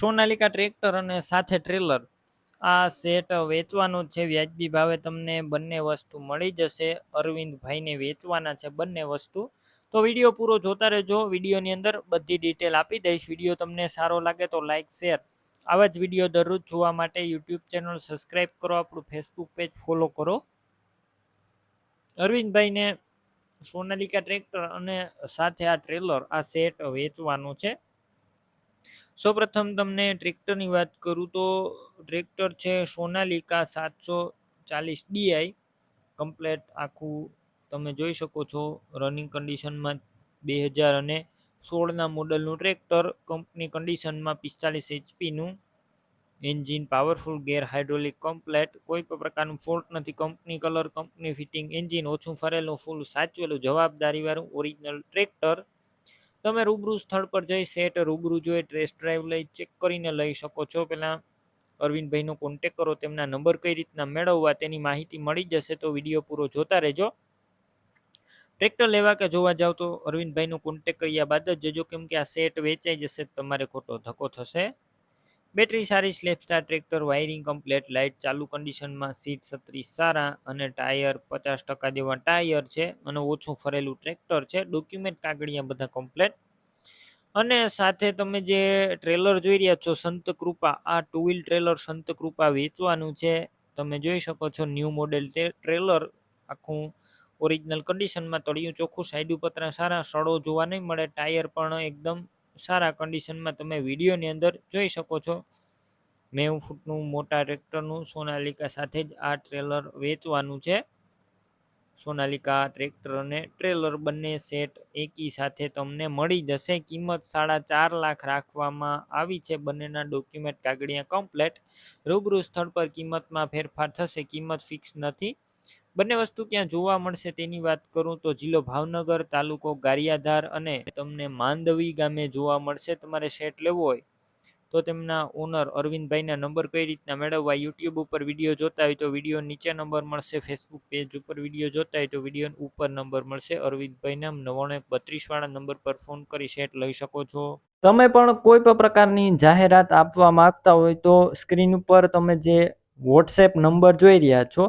Sonalika tractor અને સાથે trailer. આ સેટ વેચવાનું છે. વ્યાજબી ભાવે તમને બંને વસ્તુ મળી જશે. અરવિંદભાઈને વેચવાના છે બંને વસ્તુ. તો વીડિયો પૂરો જોતા રહેજો. વિડીયોની અંદર બધી ડિટેલ આપી દઈશ. વીડિયો તમને સારો લાગે તો લાઇક શેર આવા જ વીડિયો દરરોજ જોવા માટે યુટ્યુબ ચેનલ સબસ્ક્રાઈબ કરો. આપણું ફેસબુક પેજ ફોલો કરો. અરવિંદભાઈને સોનાલિકા ટ્રેક્ટર અને સાથે આ ટ્રેલર આ સેટ વેચવાનું છે. સૌપ્રથમ તમને ટ્રેક્ટરની વાત કરું તો ટ્રેક્ટર છે સોનાલિકા સાતસો ચાલીસ ડીઆઈ કમ્પ્લેટ આખું તમે જોઈ શકો છો રનિંગ કન્ડિશનમાં બે હજાર અને સોળના મોડલનું ટ્રેક્ટર. કંપની કન્ડિશનમાં પિસ્તાલીસ એચપીનું engine powerful gear hydraulic complete કોઈ પણ પ્રકારનું ફોલ્ટ નથી. Company colour company fitting engine ઓછું ફરેલું ફૂલ સાચવેલું, જવાબદારીવાળું ઓરિજિનલ ટ્રેક્ટર. તમે રૂબરૂ સ્થળ પર જઈ સેટ રૂબરૂ જોઈ ટેસ્ટ ડ્રાઈવ લઈ ચેક કરીને લઈ શકો છો. પહેલાં અરવિંદભાઈનો કોન્ટેક કરો, તેમના નંબર કઈ રીતના મેળવવા તેની માહિતી મળી જશે તો વીડિયો પૂરો જોતા રહેજો. ટ્રેક્ટર લેવા કે જોવા જાવ તો અરવિંદભાઈનો કોન્ટેક કર્યા બાદ જ જજો કેમ કે આ સેટ વેચાઈ જશે, તમારે ખોટો ધક્કો થશે. બેટરી સારી સ્લેપસ્ટાર ટ્રેક્ટર, વાયરિંગ કમ્પ્લેટ, લાઇટ ચાલુ કન્ડિશનમાં, સીટ છત્રીસ સારા અને ટાયર પચાસ ટકા જેવા ટાયર છે અને ઓછું ફરેલું ટ્રેક્ટર છે. ડોક્યુમેન્ટ કાગળિયા બધા કમ્પ્લેટ. અને સાથે તમે જે ટ્રેલર જોઈ રહ્યા છો, સંત કૃપા, આ ટુ વ્હીલ ટ્રેલર સંત કૃપા વેચવાનું છે. તમે જોઈ શકો છો ન્યૂ મોડેલ તે ટ્રેલર આખું ઓરિજિનલ કન્ડિશનમાં તળિયું ચોખ્ખું, સાઈડ પતરા સારા, સડો જોવા નહીં મળે, ટાયર પણ એકદમ સારા કન્ડિશનમાં તમે વિડીયોની અંદર જોઈ શકો છો. નેવું ફૂટનું મોટા ટ્રેક્ટરનું સોનાલિકા સાથે જ આ ટ્રેલર વેચવાનું છે. સોનાલિકા ટ્રેક્ટર અને ટ્રેલર બંને સેટ એકી સાથે તમને મળી જશે. કિંમત સાડા ચાર લાખ રાખવામાં આવી છે. બંનેના ડોક્યુમેન્ટ કાગળિયા કમ્પ્લેટ રૂબરૂ સ્થળ પર કિંમતમાં ફેરફાર થશે. કિંમત ફિક્સ નથી. બંને વસ્તુ ક્યાં જોવા મળશે તેની વાત કરું તો જિલ્લો ભાવનગર, તાલુકો ગારિયાધાર અને તમને માંદવી ગામે જોવા મળશે. તમારે સેટ લેવો હોય તો તેમના ઓનર અરવિંદભાઈના નંબર કઈ રીતના મેળવવા યુટ્યુબ ઉપર વીડિયો જોતા હોય તો વીડિયો નીચે નંબર મળશે, ફેસબુક પેજ ઉપર વીડિયો જોતા હોય તો વીડિયો ઉપર નંબર મળશે. અરવિંદભાઈના નવ્વાણું એક વાળા નંબર પર ફોન કરી સેટ લઈ શકો છો. તમે પણ કોઈ પણ પ્રકારની જાહેરાત આપવા માંગતા હોય તો સ્ક્રીન ઉપર તમે જે વોટ્સએપ નંબર જોઈ રહ્યા છો